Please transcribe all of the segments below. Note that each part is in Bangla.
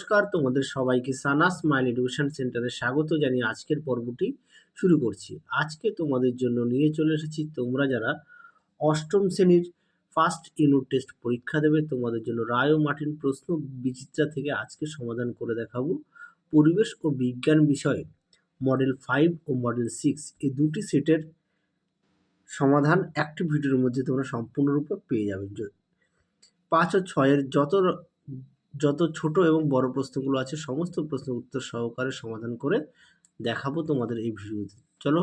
নমস্কার, তোমাদের সবাইকে সানা স্মাইল এডুকেশন সেন্টারে স্বাগত জানিয়ে আজকের পর্বটি শুরু করছি। আজকে তোমাদের জন্য নিয়ে চলে এসেছি তোমরা যারা অষ্টম শ্রেণির ফার্স্ট ইউনিট টেস্ট পরীক্ষা দেবে, তোমাদের জন্য রায় ও মার্টিন প্রশ্ন বিচিত্রা থেকে আজকে সমাধান করে দেখাবো। পরিবেশ ও বিজ্ঞান বিষয়ে মডেল ফাইভ ও মডেল সিক্স এই দুটি সেটের সমাধান একটি ভিডিওর মধ্যে তোমরা সম্পূর্ণরূপে পেয়ে যাবে। পাঁচ ও ছয়ের যত যত ছোট এবং বড় প্রশ্নগুলো আছে, সমস্ত প্রশ্নের উত্তর সহকারে সমাধান করে দেখাবো তোমাদের এই ভিডিওতে। চলো,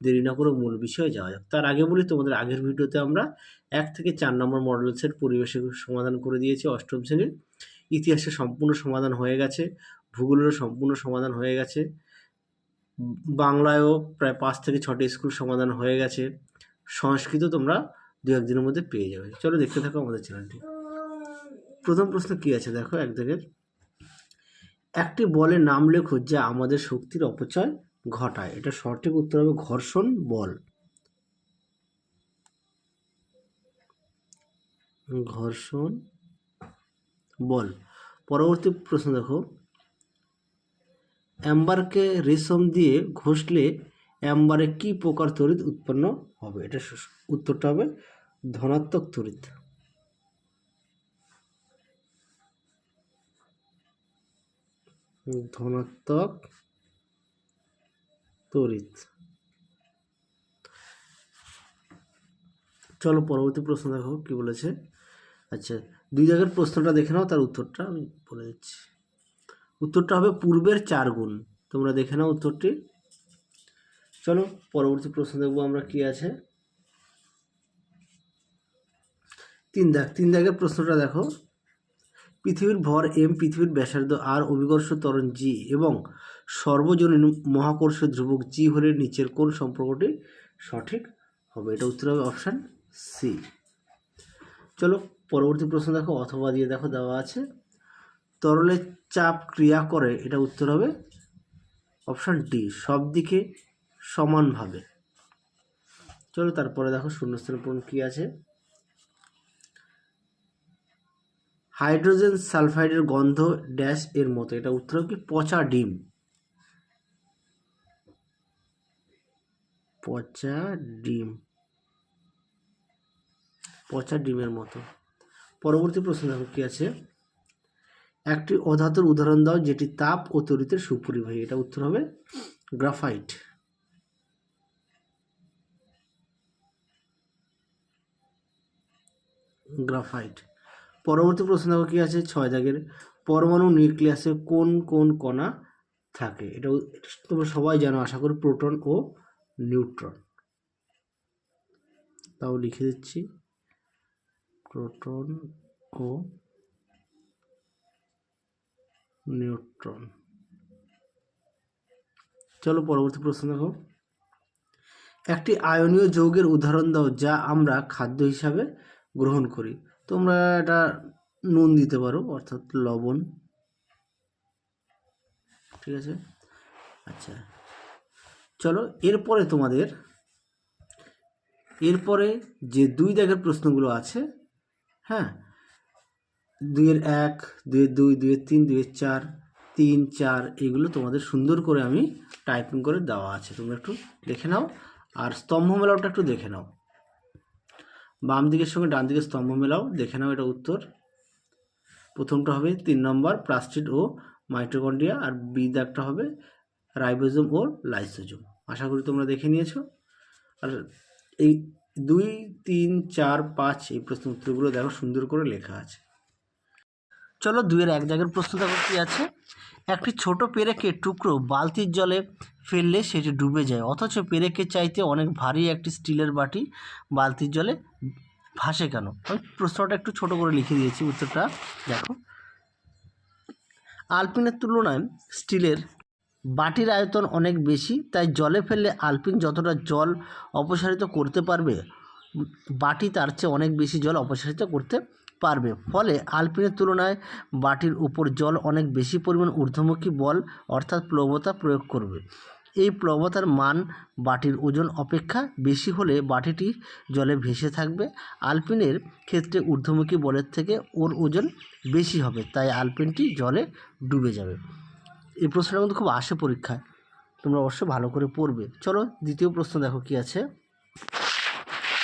দেরি না করে মূল বিষয়ে যাওয়া যাক। তার আগে বলি, তোমাদের আগের ভিডিওতে আমরা এক থেকে চার নম্বর মডেল সেট পরিবেশের সমাধান করে দিয়েছি অষ্টম শ্রেণির। ইতিহাসের সম্পূর্ণ সমাধান হয়ে গেছে, ভূগোলেরও সম্পূর্ণ সমাধান হয়ে গেছে। বাংলায়ও প্রায় পাঁচ থেকে ছটি স্কুল সমাধান হয়ে গেছে। সংস্কৃত তোমরা দু একদিনের মধ্যে পেয়ে যাবে। চলো দেখতে থাকো আমাদের চ্যানেলটি প্রথম প্রশ্ন কি আছে? দেখো, এক একটি বলের নাম লেখো যা আমাদের শক্তির অপচয় ঘটায়। এটা সঠিক উত্তর হবে ঘর্ষণ বল। ঘর্ষণ বল। পরবর্তী প্রশ্ন দেখো। অ্যাম্বারকে রেশম দিয়ে ঘষলে অ্যাম্বারে কি প্রকার তড়িৎ উৎপন্ন হবে? এটা উত্তরটা হবে ধনাত্মক তড়িৎ। ধনাত্মক তড়িৎ চলো পরবর্তী প্রশ্ন দেখো, কি বলেছে? আচ্ছা দুই জায়গার প্রশ্নটা দেখে নাও, তার উত্তরটা আমি বলে দিচ্ছি। উত্তরটা হবে পূর্বের চার গুণ। তোমরা দেখে নাও উত্তরটি। চলো, পরবর্তী প্রশ্ন দেখব আমরা কি আছে। তিন দাগ, তিন দাগের প্রশ্নটা দেখো। পৃথিবীর ভর এম, পৃথিবীর ব্যাসার্ধ আর অভিকর্ষ ত্বরণ জি এবং সর্বজনীন মহাকর্ষ ধ্রুবক জি হলে নিচের কোন সম্পর্কটি সঠিক হবে। এটা উত্তর হবে অপশান সি। চলো পরবর্তী প্রশ্ন দেখো, অথবা দিয়ে দেখো, দেওয়া আছে। তরলের চাপ ক্রিয়া করে, এটা উত্তর হবে অপশান ডি, সব দিকে সমানভাবে। চলো তারপরে দেখো শূন্যস্থানের পূরণ কী আছে। হাইড্রোজেন সালফাইডের গন্ধ ড্যাশ এর মতো। এটা উত্তর কি? পচা ডিম। পচা ডিম। পচা ডিমের মতো। পরবর্তী প্রশ্ন দেখো কি আছে? একটি অধাতুর উদাহরণ দাও যেটি তাপ ও তড়িতের সুপরিবাহী। এটা উত্তর হবে গ্রাফাইট। গ্রাফাইট। পরবর্তী প্রশ্ন দেখো কি আছে? ছয় দাগের পরমাণু নিউক্লিয়াসে কোন কোন কণা থাকে? এটা তোমরা সবাই জানো, আশা করি প্রোটন ও নিউট্রন। তাও লিখে দিচ্ছি। প্রোটন ও নিউট্রন। চলো পরবর্তী প্রশ্ন দেখো। একটি আয়নীয় যৌগের উদাহরণ দাও যা আমরা খাদ্য হিসাবে গ্রহণ করি। তোমরা এটা নুন দিতে পারো, অর্থাৎ লবণ। ঠিক আছে? আচ্ছা। চলো, এরপরে তোমাদের, এরপরে যে দুই দাগের প্রশ্নগুলো আছে হ্যাঁ? দুইয়ের এক, দুইয়ের দুই, দুইয়ের তিন, দুইয়ের চার, তিন, চার, এগুলো তোমাদের সুন্দর করে আমি টাইপিং করে দেওয়া আছে। তোমরা একটু দেখে নাও। আর স্তম্ভ মেলাটা একটু দেখে নাও। বাম দিকের সঙ্গে ডান দিকের স্তম্ভ মেলাও, দেখে নাও এটা উত্তর। প্রথমটা হবে তিন নম্বর, প্লাস্টিড ও মাইটোকন্ড্রিয়া, আর বি দাগটা হবে রাইবোজোম ও লাইসোজোম। আশা করি তোমরা দেখে নিয়েছো। আর এই দুই, তিন, চার, পাঁচ এই প্রশ্ন উত্তরগুলো দেখো, সুন্দর করে লেখা আছে। চলো দুইয়ের এক জায়গার প্রশ্ন দেখো কি আছে। একটি ছোট পেরেকে টুকরো বালতির জলে ফেললে সেটি ডুবে যায়, অথচ পেরেকের চাইতে অনেক ভারী একটি স্টিলের বাটি বালতির জলে ভাসে কেন? আমি প্রশ্নটা একটু ছোট করে লিখে দিয়েছি, উত্তরটা দেখো। আলপিনের তুলনায় স্টিলের বাটির আয়তন অনেক বেশি, তাই জলে ফেললে আলপিন যতটা জল অপসারিত করতে পারবে, বাটি তার চেয়ে অনেক বেশি জল অপসারিত করতে পারবে। ফলে আলপিনের তুলনায় বাটির উপর জল অনেক বেশি পরিমাণ ঊর্ধ্বমুখী বল অর্থাৎ প্লবতা প্রয়োগ করবে। এই প্রবতার মান বাটির ওজন অপেক্ষা বেশি হলে বাটিটি জলে ভেসে থাকবে। আলপিনের ক্ষেত্রে ঊর্ধ্বমুখী বলের থেকে ওর ওজন বেশি হবে, তাই আলপিনটি জলে ডুবে যাবে। এই প্রশ্নটা কিন্তু খুব আসে পরীক্ষায়, তোমরা অবশ্যই ভালো করে পড়বে। চলো দ্বিতীয় প্রশ্ন দেখো কি আছে।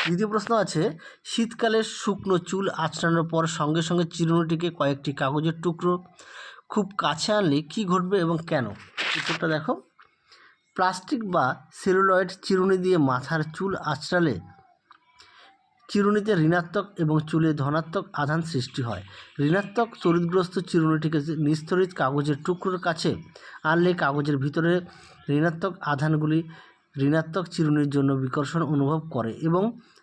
দ্বিতীয় প্রশ্ন আছে, শীতকালে শুকনো চুল আঁচড়ানোর পর সঙ্গে সঙ্গে চিরুনিটিকে কয়েকটি কাগজের টুকরো খুব কাছে আনলে কি ঘটবে এবং কেন? উত্তরটা দেখো। প্লাস্টিক বা সেলুলয়েড চিরুনি দিয়ে মাথার চুল আঁচড়ালে চিরুনিতে ঋণাত্মক এবং চুলে ধনাত্মক আধান সৃষ্টি হয়। ঋণাত্মক তড়িৎগ্রস্ত চিরুনিটিকে নিস্তরিত কাগজের টুকরোর কাছে আনলে কাগজের ভিতরে ঋণাত্মক আধানগুলি ঋণাত্মক চিরুনির জন্য বিকর্ষণ অনুভব করে এবং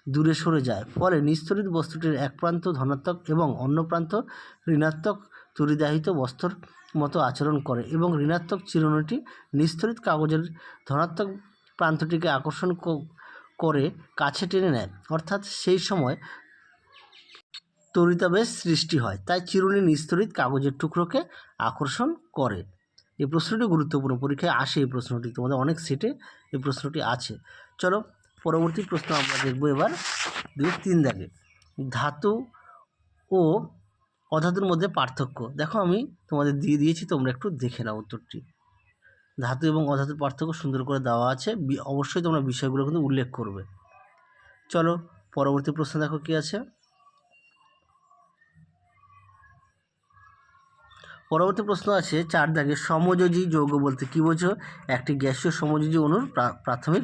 দূরে সরে যায়। ফলে নিস্তরিত বস্তুটির এক প্রান্ত ধনাত্মক এবং অন্য প্রান্ত ঋণাত্মক তরিদাহিত বস্তুর মতো আচরণ করে এবং ঋণাত্মক চিরুনিটি নিস্তরিত কাগজের ধনাত্মক প্রান্তটিকে আকর্ষণ করে কাছে টেনে নেয়। অর্থাৎ সেই সময় তরিতাবেশ সৃষ্টি হয়, তাই চিরুনি নিস্তরিত কাগজের টুকরোকে আকর্ষণ করে। এই প্রশ্নটি গুরুত্বপূর্ণ। পরীক্ষায় আসে এই প্রশ্নটি, তোমাদের অনেক সেটে এই প্রশ্নটি আছে। চলো পরবর্তী প্রশ্ন আমরা দেখব এবার দুই তিন দাগে। ধাতু ও অধাতুর মধ্যে পার্থক্য। দেখো আমি তোমাদের দিয়ে দিয়েছি, তোমরা একটু দেখে নাও উত্তরটি। ধাতু এবং অধাতুর পার্থক্য সুন্দর করে দেওয়া আছে। অবশ্যই তোমরা বিষয়গুলো কিন্তু উল্লেখ করবে। চলো, পরবর্তী প্রশ্ন দেখো কি আছে? পরবর্তী প্রশ্ন আছে, চার দাগে সমযোজী যৌগ বলতে কী বোঝো? একটি গ্যাসীয় সমযোজী প্রা- প্রাথমিক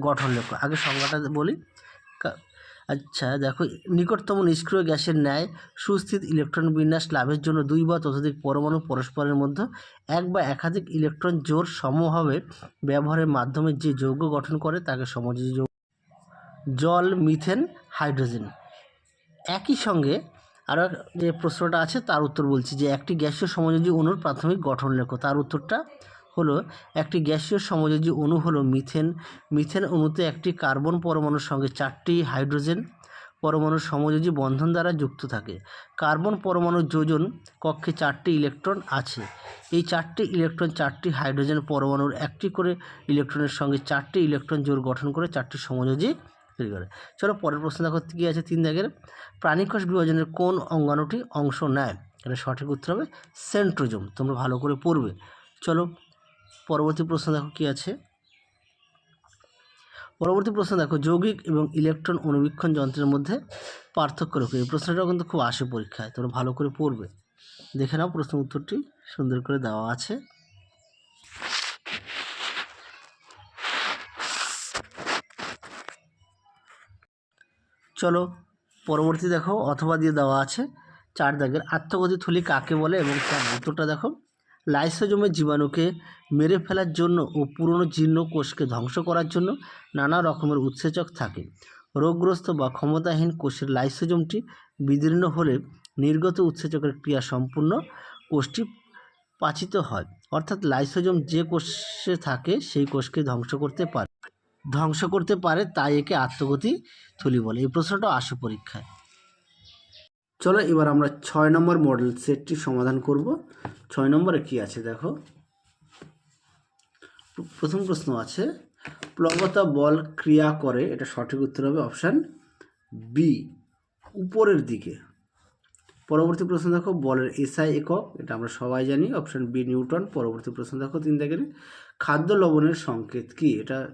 গঠন লক্ষ্য। আগে সংজ্ঞাটা বলি। আচ্ছা দেখো, নিকটতম নিষ্ক্রিয় গ্যাসের ন্যায় সুস্থিত ইলেকট্রন বিন্যাস লাভের জন্য দুই বা ততোধিক পরমাণু পরস্পরের মধ্যে এক বা একাধিক ইলেকট্রন জোর সমভাবে ব্যবহারের মাধ্যমে যে যৌগ গঠন করে, তাকে সমযোজী যৌগ জল, মিথেন, হাইড্রোজেন। একই সঙ্গে আরও যে প্রশ্নটা আছে, তার উত্তর বলছি যে, একটি গ্যাসীয় সমযোজী অণুর প্রাথমিক গঠন লেখো। তার উত্তরটা হলো একটি গ্যাসীয় সমযোজী অণু হলো মিথেন। মিথেন অণুতে একটি কার্বন পরমাণুর সঙ্গে চারটি হাইড্রোজেন পরমাণুর সমযোজী বন্ধন দ্বারা যুক্ত থাকে। কার্বন পরমাণুর যোজন কক্ষে চারটি ইলেকট্রন আছে। এই চারটি ইলেকট্রন চারটি হাইড্রোজেন পরমাণুর একটি করে ইলেকট্রনের সঙ্গে চারটি ইলেকট্রন জোর গঠন করে চারটি সমযোজী তৈরি করে। চলো পরের প্রশ্ন দেখো, কী আছে তিন দাগের? প্রাণীকোষ বিভাজনের কোন অঙ্গাণুটি অংশ নেয়? এটা সঠিক উত্তর হবে সেন্ট্রোজম। তোমরা ভালো করে পড়বে। চলো পরবর্তী প্রশ্ন দেখো কী আছে? পরবর্তী প্রশ্ন দেখো, যৌগিক এবং ইলেকট্রন অনুবীক্ষণ যন্ত্রের মধ্যে পার্থক্য রেখো। এই প্রশ্নটাও কিন্তু খুব আসে পরীক্ষায়, তোমরা ভালো করে পড়বে। দেখে নাও প্রশ্ন উত্তরটি, সুন্দর করে দেওয়া আছে। চলো, পরবর্তী দেখো, অথবা দিয়ে দেওয়া আছে, চার দাগের আত্মগতি থলি কাকে বলে এবং কেন? উত্তরটা দেখো। লাইসোজোমের জীবাণুকে মেরে ফেলার জন্য ও পুরনো জীর্ণ কোষকে ধ্বংস করার জন্য নানা রকমের উৎসেচক থাকে। রোগগ্রস্ত বা ক্ষমতাহীন কোষের লাইসোজোমটি বিদীর্ণ হলে নির্গত উৎসেচকের ক্রিয়া সম্পূর্ণ কোষটি পাচিত হয়। অর্থাৎ লাইসোজোম যে কোষে থাকে সেই কোষকে ধ্বংস করতে পারে। ধ্বংস করতে পারে, তাই একে আত্মগতি থলি বলে। এই প্রশ্নটা আসে পরীক্ষায়। চলো এবার আমরা ছয় নম্বর মডেল সেটটি সমাধান করব। ছয় নম্বরে কি আছে দেখো? প্র- প্রথম প্রশ্ন আছে, প্লবতা বল ক্রিয়া করে, এটা সঠিক উত্তর হবে অপশান বি উপরের দিকে। পরবর্তী প্রশ্ন দেখো, বলের এসআই একক, এটা আমরা সবাই জানি অপশান বি নিউটন। পরবর্তী প্রশ্ন দেখো তিন দাগের খাদ্য লবণের সংকেত কি? এটা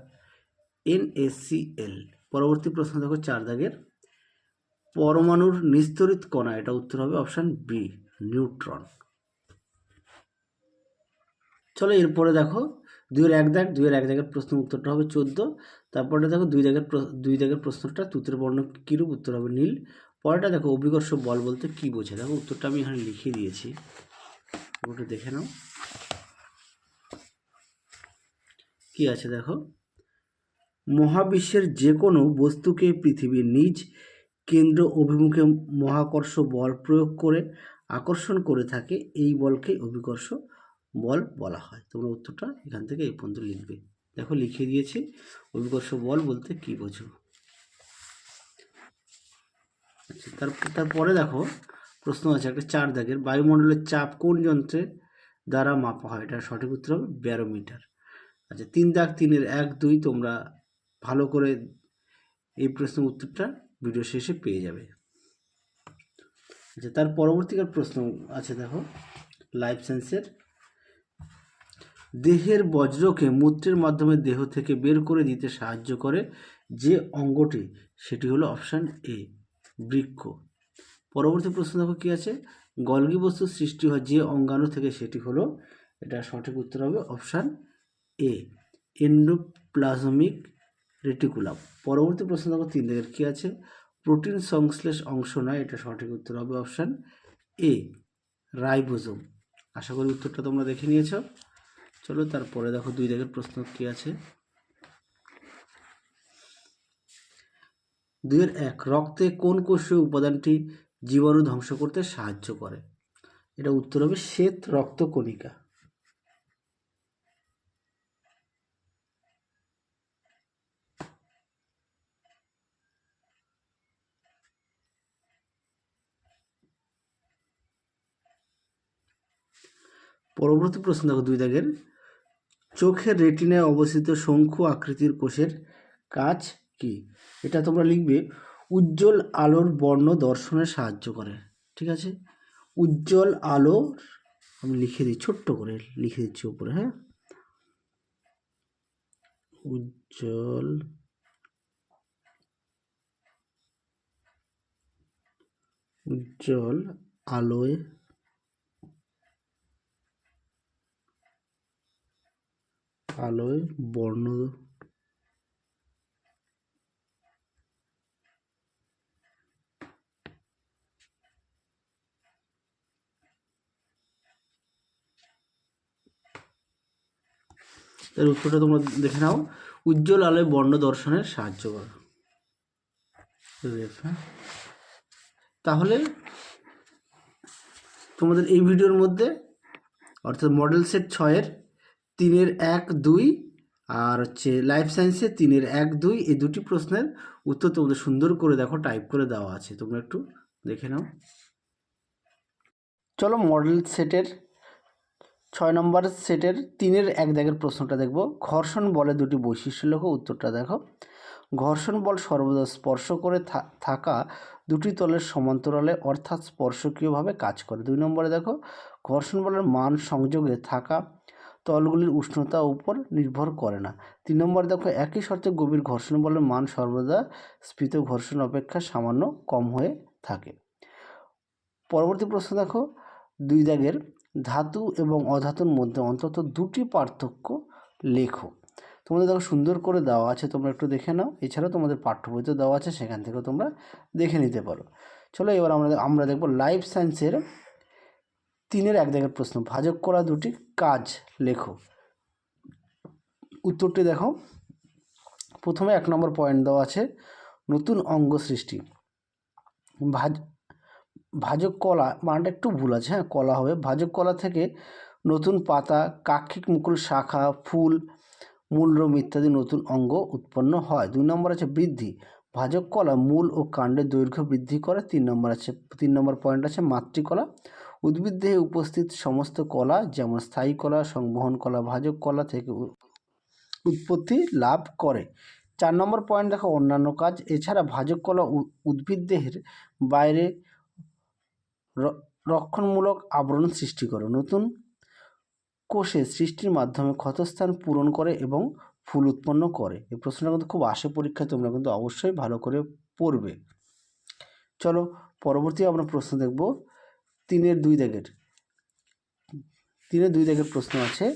এনএসিএল পরবর্তী প্রশ্ন দেখো চার দাগের পরমাণুর নিস্তরিত কণা, এটা উত্তর হবে অপশান বি নিউট্রন চলো এরপরে দেখো, দুইয়ের এক দাগ, দুইয়ের এক দাগের প্রশ্ন উত্তরটা হবে চোদ্দ। তারপরে দেখো দুই দাগের দুই দাগের প্রশ্নটা তুতের বর্ণ কীরূপ, উত্তর হবে নীল। পরেটা দেখো অভিকর্ষ বল বলতে কি বোঝে? দেখো উত্তরটা আমি এখানে লিখিয়ে দিয়েছি। ওটা দেখে নাও। কি আছে দেখো? মহাবিশ্বের যে কোনো বস্তুকে পৃথিবীর নিজ কেন্দ্র অভিমুখে মহাকর্ষ বল প্রয়োগ করে আকর্ষণ করে থাকে, এই বলকে অভিকর্ষ বল বলা হয়। তোমরা উত্তরটা এখান থেকে এই পর্যন্ত লিখবে। দেখো, লিখে দিয়েছি, অভিকর্ষ বল বলতে কি বোঝো? আচ্ছা তার, তারপরে দেখো, প্রশ্ন আছে, একটা চার দাগের বায়ুমণ্ডলের চাপ কোন যন্ত্রে দ্বারা মাপা হয়? এটা সঠিক উত্তর হবে ব্যারোমিটার। আচ্ছা তিন দাগ তিনের এক দুই, তোমরা ভালো করে এই প্রশ্নের উত্তরটা ভিডিও শেষে পেয়ে যাবে। আচ্ছা তার পরবর্তীকার প্রশ্ন আছে দেখো। লাইফ সায়েন্সের দেহের বজ্রকে মূত্রের মাধ্যমে দেহ থেকে বের করে দিতে সাহায্য করে যে অঙ্গটি, সেটি হলো অপশান এ বৃক্ষ। পরবর্তী প্রশ্ন দেখো কী আছে? গলগি বস্তু সৃষ্টি হয় যে অঙ্গাণু থেকে, সেটি হলো, এটা সঠিক উত্তর হবে অপশান এ এন্ডোপ্লাজমিক রেটিকুলাম পরবর্তী প্রশ্ন দেখো, তিন দিকের কী আছে? প্রোটিন সংশ্লেষ অংশ নয়, এটা সঠিক উত্তর হবে অপশান এ রাইবোজোম আশা করি উত্তরটা তোমরা দেখে নিয়েছ। চলো, তারপরে দেখো দুই দিকের প্রশ্ন কী আছে। দুইয়ের এক, রক্তে কোন কোষীয় উপাদানটি জীবাণু ধ্বংস করতে সাহায্য করে? এটা উত্তর হবে শ্বেত রক্তকণিকা। পরবর্তী প্রশ্ন দেখো দুই দাগের। চোখের রেটিনায় অবস্থিত শঙ্কু আকৃতির কোষের কাজ কি? এটা তোমরা লিখবে, উজ্জ্বল আলোর বর্ণ দর্শনে সাহায্য করে। ঠিক আছে? উজ্জ্বল আলো, আমি লিখে দিই, ছোট্ট করে লিখে দিচ্ছি উপরে হ্যাঁ? উজ্জ্বল উজ্জ্বল আলোয় আলোয় বর্ণ এর উত্তরটা তোমরা দেখে নাও উজ্জ্বল আলোয় বর্ণ দর্শনের সাহায্য করে? তাহলে তোমাদের এই ভিডিওর মধ্যে অর্থাৎ মডেল সেট ছয়ের তিনের এক দুই, আর হচ্ছে লাইফ সায়েন্সে তিনের এক দুই, এই দুটি প্রশ্নের উত্তর তোমাদের সুন্দর করে দেখো টাইপ করে দেওয়া আছে। তোমরা একটু দেখে নাও। চলো মডেল সেটের ছয় নম্বর সেটের তিনের এক দাগের প্রশ্নটা দেখব। ঘর্ষণ বলে দুটি বৈশিষ্ট্য লেখো, উত্তরটা দেখো। ঘর্ষণ বল সর্বদা স্পর্শ করে থাকা দুটি তলের সমান্তরালে, অর্থাৎ স্পর্শকীয়ভাবে কাজ করে। দুই নম্বরে দেখো, ঘর্ষণ বলের মান সংযোগে থাকা তলগুলির উষ্ণতা উপর নির্ভর করে না। তিন নম্বর দেখো, একই শর্তে গভীর ঘর্ষণ বলের মান সর্বদা স্ফীত ঘর্ষণ অপেক্ষা সামান্য কম হয়ে থাকে। পরবর্তী প্রশ্ন দেখো, দুই দাগের ধাতু এবং অধাতুর মধ্যে অন্তত দুটি পার্থক্য লেখো। তোমাদের দেখো সুন্দর করে দেওয়া আছে, তোমরা একটু দেখে নাও। এছাড়াও তোমাদের পাঠ্য বইতে দেওয়া আছে, সেখান থেকেও তোমরা দেখে নিতে পারো। চলো এবার আমরা আমরা দেখব লাইফ সায়েন্সের তিনের এক দাগের প্রশ্ন। ভাজক করা দুটি কাজ লেখো। উত্তরটি দেখো। প্রথমে এক নম্বর পয়েন্ট দেওয়া আছে, নতুন অঙ্গ সৃষ্টি। ভাজ, ভাজক কলা, মানটা একটু ভুল আছে হ্যাঁ কলা হবে। ভাজক কলা থেকে নতুন পাতা, কাক্ষিক মুকুল শাখা, ফুল, মূলরোম ইত্যাদি নতুন অঙ্গ উৎপন্ন হয়। দুই নম্বর আছে বৃদ্ধি। ভাজক কলা মূল ও কাণ্ডের দৈর্ঘ্য বৃদ্ধি করে। তিন নম্বর আছে, তিন নম্বর পয়েন্ট আছে মাতৃকলা। উদ্ভিদ দেহে উপস্থিত সমস্ত কলা, যেমন স্থায়ী কলা, সংবহন কলা, ভাজক কলা থেকে উৎপত্তি লাভ করে। চার নম্বর পয়েন্ট দেখো, অন্যান্য কাজ। এছাড়া ভাজক কলা উ- উদ্ভিদ দেহের বাইরে রক্ষণমূলক আবরণ সৃষ্টি করে। নতুন কোষে সৃষ্টির মাধ্যমে ক্ষতস্থান পূরণ করে এবং ফুল উৎপন্ন করে। এই প্রশ্নটা কিন্তু খুব আসে পরীক্ষায়, তোমরা কিন্তু অবশ্যই ভালো করে পড়বে। চলো, পরবর্তী আমরা প্রশ্ন দেখব। তিনের দুই দাগের, তিনের দুই দাগের প্রশ্ন আছে,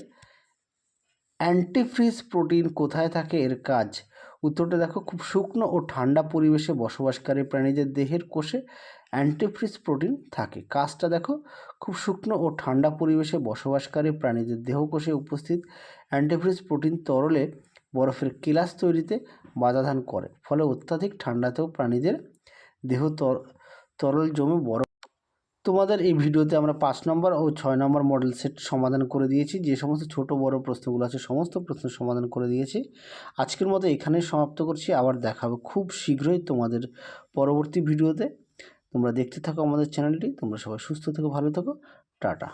অ্যান্টিফ্রিজ প্রোটিন কোথায় থাকে এর কাজ? উত্তরটা দেখো, খুব শুকনো ও ঠান্ডা পরিবেশে বসবাসকারী প্রাণীদের দেহের কোষে অ্যান্টিফ্রিজ প্রোটিন থাকে। কাজটা দেখো, খুব শুকনো ও ঠান্ডা পরিবেশে বসবাসকারী প্রাণীদের দেহকোষে উপস্থিত অ্যান্টিফ্রিজ প্রোটিন তরলে বরফের কেলাস তৈরিতে বাধাদান করে। ফলে অত্যাধিক ঠান্ডাতেও প্রাণীদের দেহ তর- তরল জমে বরফ তোমাদের এই ভিডিওতে আমরা পাঁচ নম্বর ও ছয় নম্বর মডেল সেট সমাধান করে দিয়েছি। যে সমস্ত ছোট, বড় প্রশ্নগুলো আছে, সমস্ত প্রশ্ন সমাধান করে দিয়েছি। আজকের মতো এখানে সমাপ্ত করছি। আবার দেখাবো খুব শীঘ্রই তোমাদের পরবর্তী ভিডিওতে। তোমরা দেখতে থাকো আমাদের চ্যানেলটি তোমরা সবাই সুস্থ থেকো, ভালো থেকো। টাটা।